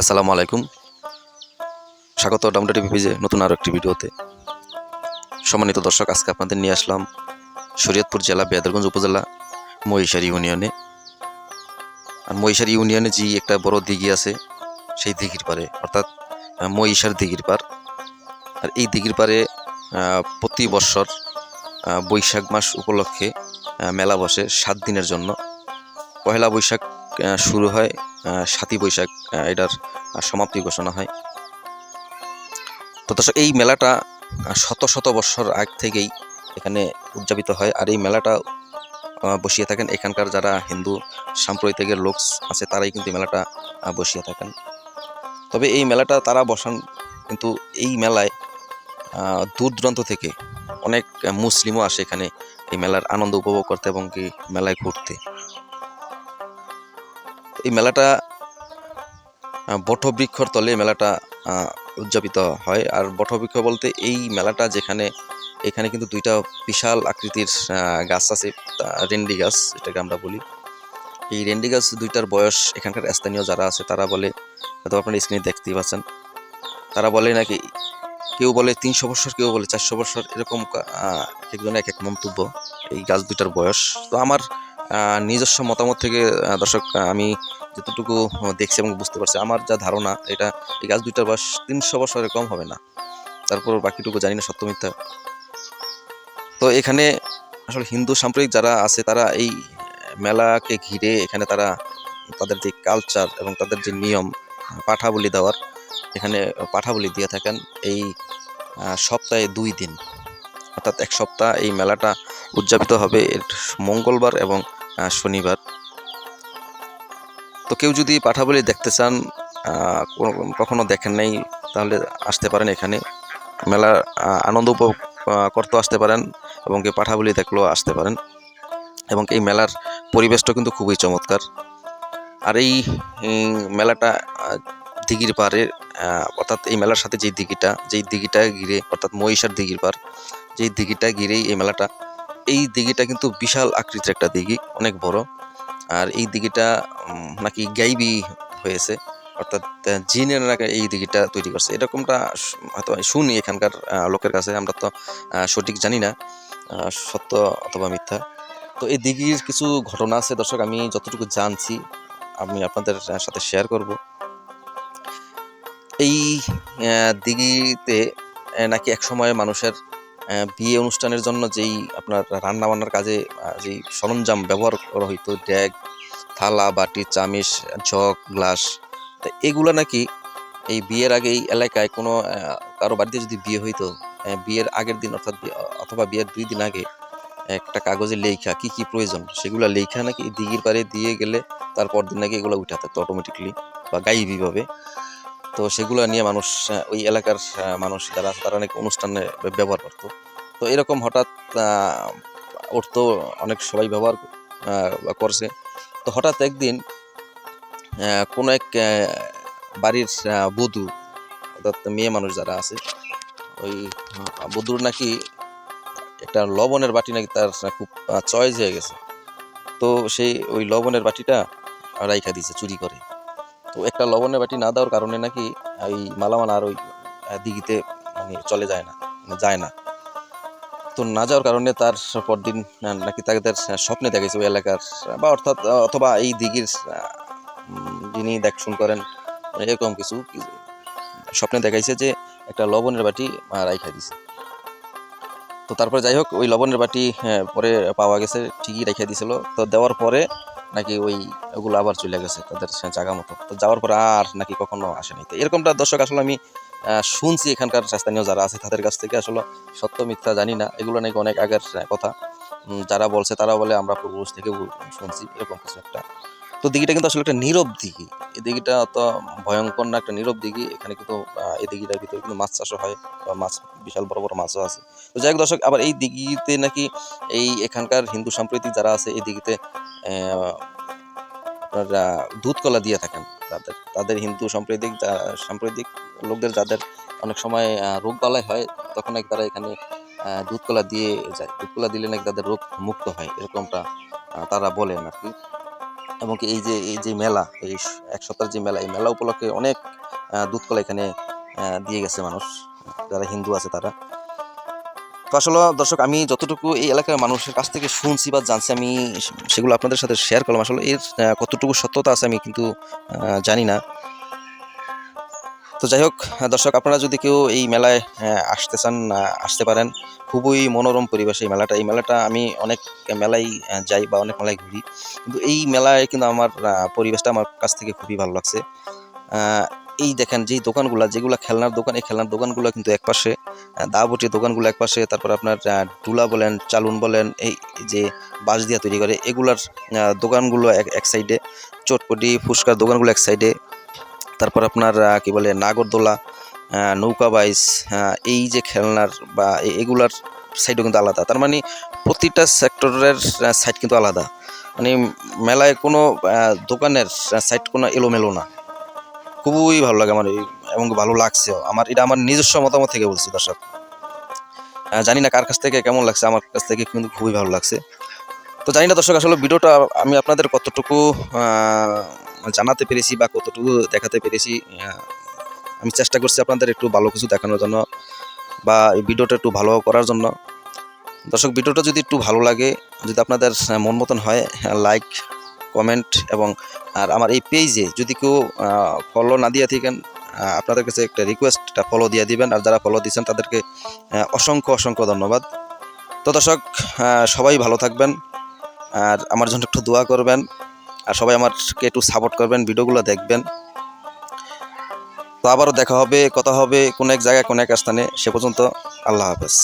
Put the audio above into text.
আসসালামু আলাইকুম। স্বাগত ডামডা টিভি পেজে নতুন আরও একটি ভিডিওতে। সম্মানিত দর্শক, আজকে আপনাদের নিয়ে আসলাম শরীয়তপুর জেলা বেয়াদরগঞ্জ উপজেলা মহিষার ইউনিয়নে। আর মহিষার ইউনিয়নে যে একটা বড় দিঘি আছে, সেই দিঘির পারে অর্থাৎ মহিষার দিঘির পার আর এই দিঘির পারে প্রতি বৎসর বৈশাখ মাস উপলক্ষে মেলা বসে সাত দিনের জন্য। পয়লা বৈশাখ শুরু হয় সাতই বৈশাখ এটার সমাপ্তি ঘোষণা হয়। তো দর্শক, এই মেলাটা শত শত বছর আগ থেকেই এখানে উদযাপিত হয়। আর এই মেলাটা বসিয়ে থাকেন এখানকার যারা হিন্দু সাম্প্রদায়িকের লোক আছে, তারাই কিন্তু মেলাটা বসিয়ে থাকেন। তবে এই মেলাটা তারা বসান, কিন্তু এই মেলায় দূর দূরান্ত থেকে অনেক মুসলিমও আসে এখানে এই মেলার আনন্দ উপভোগ করতে এবং কি মেলায় ঘুরতে। এই মেলাটা বটবৃক্ষর তলে মেলাটা উদযাপিত হয়। আর বটবৃক্ষ বলতে এই মেলাটা যেখানে এখানে কিন্তু দুইটা বিশাল আকৃতির গাছ আছে রেন্ডি গাছ এটাকে আমরা বলি। এই রেন্ডি গাছ দুইটার বয়স এখানকার স্থানীয় যারা আছে তারা বলে হয়তো আপনারা স্ক্রিনে দেখতেই পাচ্ছেন তারা বলে নাকি কেউ বলে তিনশো বছর কেউ বলে চারশো বছর এরকম কা- আহ, এক একজনের এক এক মন্তব্য এই গাছ দুইটার বয়স। তো আমার নিজস্ব মতামত থেকে দর্শক আমি যতটুকু দেখছি এবং বুঝতে পারছি। আমার যা ধারণা, এটা এই গাছ দুইটার বয়স তিনশো বছরের কম হবে না। তারপর বাকিটুকু জানি না, সত্য মিথ্যা। তো এখানে আসলে হিন্দু সাম্প্রদায়িক যারা আছে, তারা এই মেলাকে ঘিরে এখানে তারা তাদের যে কালচার এবং তাদের যে নিয়ম পাঠা বলি দেওয়ার, এখানে পাঠা বলি দিয়ে থাকেন এই সপ্তাহে দুই দিন। অর্থাৎ এক সপ্তাহ এই মেলাটা উদযাপিত হবে মঙ্গলবার এবং শনিবার। তো কেউ যদি পাঠাবলি দেখতে চান কখনো দেখেন নাই তাহলে আসতে পারেন এখানে। মেলা আনন্দ উপভোগ আহ, করতে আসতে পারেন এবং কি পাঠাবলি দেখলেও আসতে পারেন। এবং এই মেলার পরিবেশটা কিন্তু খুবই চমৎকার। আর এই মেলাটা দিঘির পাড়ে অর্থাৎ এই মেলার সাথে যেই দিঘিটা যেই দিঘিটা ঘিরে অর্থাৎ মহিষার দিঘির পার যেই দিঘিটা ঘিরেই এই মেলাটা এই দিঘিটা কিন্তু বিশাল আকৃতির একটা দিঘি অনেক বড়। আর এই দিঘিটা নাকি গাইবি হয়েছে, অর্থাৎ জিনের নাকি এই দিঘিটা তৈরি করছে। এরকমটা হয়তো শুনি এখানকার লোকের কাছে, আমরা তো সঠিক জানি না সত্য অথবা মিথ্যা। তো এই দিঘির কিছু ঘটনা আছে, দর্শক, আমি যতটুকু জানছি, আমি আপনাদের সাথে শেয়ার করব। এই দিঘিতে নাকি এক সময় মানুষের বিয়ে অনুষ্ঠানের জন্য যেই আপনার রান্নাবান্নার কাজে যেই সরঞ্জাম ব্যবহার করা হইতো, ড্যাগ, থালা, বাটি, চামিচ, জগ, গ্লাস, তো এগুলো নাকি এই বিয়ের আগে এই এলাকায় কোনো কারও বাড়িতে যদি বিয়ে হইতো বিয়ের আগের দিন অর্থাৎ অথবা বিয়ের দুই দিন আগে একটা কাগজে লেখা কি কি প্রয়োজন? সেগুলো লেখা নাকি দিঘির পাড়ে দিয়ে গেলে তারপর দিন নাকি এগুলো উঠাতে অটোমেটিকলি বা গাইবীভাবে। তো সেগুলো নিয়ে মানুষ ওই এলাকার মানুষ যারা তারা অনেক অনুষ্ঠানে ব্যবহার করতো। তো এরকম হঠাৎ উঠতো অনেক সবাই ব্যবহার করছে। তো হঠাৎ একদিন কোনো এক বাড়ির বধূ, অর্থাৎ মেয়ে মানুষ যারা আছে, ওই বধূর নাকি একটা লবণের বাটি নাকি তার খুব চয়েস হয়ে গেছে। তো সেই ওই লবণের বাটিটা রাইখা দিয়েছে, চুরি করে। তো একটা লবণের বাটি না দেওয়ার কারণে নাকি ওই মালামাল আর ওই দিঘিতে মানে চলে যায় না মানে যায় না। তো না যাওয়ার কারণে তার পরদিন নাকি তাদের স্বপ্নে দেখেছে ওই এলাকার বা অর্থাৎ অথবা এই দিঘির যিনি দেখশুন করেন মানে এরকম কিছু স্বপ্নে দেখাইছে যে একটা লবণের বাটি রাইখা দিছে। তো তারপরে যাই হোক, ওই লবণের বাটি পরে পাওয়া গেছে, ঠিকই রেখে দিয়েছিল তো দেওয়ার পরে নাকি ওই ওগুলো আবার চলে গেছে তাদের জায়গা মতো। তো যাওয়ার পরে আর নাকি কখনো আসেনি। তো এরকমটা দর্শক আসলে আমি শুনছি এখানকার স্থানীয় যারা আছে তাদের কাছ থেকে আসলে সত্য মিথ্যা জানি না। এগুলো নাকি অনেক আগের কথা। যারা বলছে তারা বলে আমরা পূর্বপুরুষ থেকে শুনছি এরকম কিছু একটা। তো দিঘিটা কিন্তু আসলে একটা নীরব দিঘি। এই দিঘিটা অত ভয়ঙ্কর না, একটা নীরব দিঘি। এখানে কিন্তু এই দিঘিটার ভিতরে কিন্তু মাছ চাষও হয় বা মাছ, বিশাল বড় বড় মাছও আছে। তো যাই হোক দর্শক, আবার এই দিঘিতে নাকি এই এখানকার হিন্দু সাম্প্রতিক যারা আছে এই দিঘিতে আপনার আহ, দুধ কলা দিয়ে থাকেন। তাদের তাদের হিন্দু সাম্প্রদায়িক সাম্প্রদায়িক লোকদের যাদের অনেক সময় রোগ বালাই হয় তখন নাকি তারা এখানে আহ, দুধ কলা দিয়ে যায়। দুধ কলা দিলে নাকি তাদের রোগ মুক্ত হয় এরকমটা তারা বলেন আর কি। এবং কি এই যে এই যে মেলা এই এক সপ্তাহের যে মেলা এই মেলা উপলক্ষে অনেক আহ, দুধ কলা এখানে দিয়ে গেছে মানুষ। যারা হিন্দু আছে তারা। তো আসলে দর্শক, আমি যতটুকু এই এলাকার মানুষের কাছ থেকে শুনছি বা জানছি, আমি সেগুলো আপনাদের সাথে শেয়ার করলাম। আসলে এর কতটুকু সত্যতা আছে আমি কিন্তু জানি না। তো যাই হোক দর্শক, আপনারা যদি কেউ এই মেলায় আসতে চান আসতে পারেন। খুবই মনোরম পরিবেশ এই মেলাটা। এই মেলাটা আমি অনেক মেলায় যাই বা অনেক মেলায় ঘুরি। কিন্তু এই মেলায় কিন্তু আমার পরিবেশটা আমার কাছ থেকে খুবই ভালো লাগছে। এই দেখেন যেই দোকানগুলো, যেগুলো খেলনার দোকান, এই খেলনার দোকানগুলো কিন্তু একপাশে দাবটি দোকানগুলো একপাশে তারপর আপনার ডুলা বলেন, চালুন বলেন, এই যে বাঁশ দিয়া তৈরি করে, এগুলার দোকানগুলো এক এক সাইডে চটপটি, ফুচকার দোকানগুলো এক সাইডে তারপর আপনার কি বলে, নাগরদোলা নৌকা বাইস এই যে খেলনার বা এগুলার সাইডও কিন্তু আলাদা। তার মানে প্রতিটা সেক্টরের সাইড কিন্তু আলাদা। মানে মেলায় কোনো দোকানের সাইড কোনো এলোমেলো না। খুবই ভালো লাগে আমার এই, এবং ভালো লাগছেও আমার, এটা আমার নিজস্ব মতামত থেকে বলছি, দর্শক। জানি না কার কাছ থেকে কেমন লাগছে, আমার কাছ থেকে কিন্তু খুবই ভালো লাগছে। তো জানি না দর্শক, আসলে ভিডিওটা আমি আপনাদের কতটুকু জানাতে পেরেছি বা কতটুকু দেখাতে পেরেছি আমি চেষ্টা করছি আপনাদের একটু ভালো কিছু দেখানোর জন্য বা এই ভিডিওটা একটু ভালো করার জন্য। দর্শক, ভিডিওটা যদি একটু ভালো লাগে, যদি আপনাদের মন মতন হয়, লাইক কমেন্ট এবং, আর আমার এই পেজে যদি কেউ ফলো না দিয়ে থাকেন আপনাদের কাছে একটা রিকোয়েস্টটা ফলো দিয়ে দিবেন। আর যারা ফলো দিয়েছেন তাদেরকে অসংখ্য অসংখ্য ধন্যবাদ। তো দর্শক সবাই ভালো থাকবেন। আর আমার জন্য একটু দোয়া করবেন। আর সবাই আমারকে একটু সাপোর্ট করবেন, ভিডিওগুলো দেখবেন। তো আবারও দেখা হবে, কথা হবে কোনো এক জায়গায়, কোনো এক স্থানে। সে পর্যন্ত আল্লাহ হাফেজ।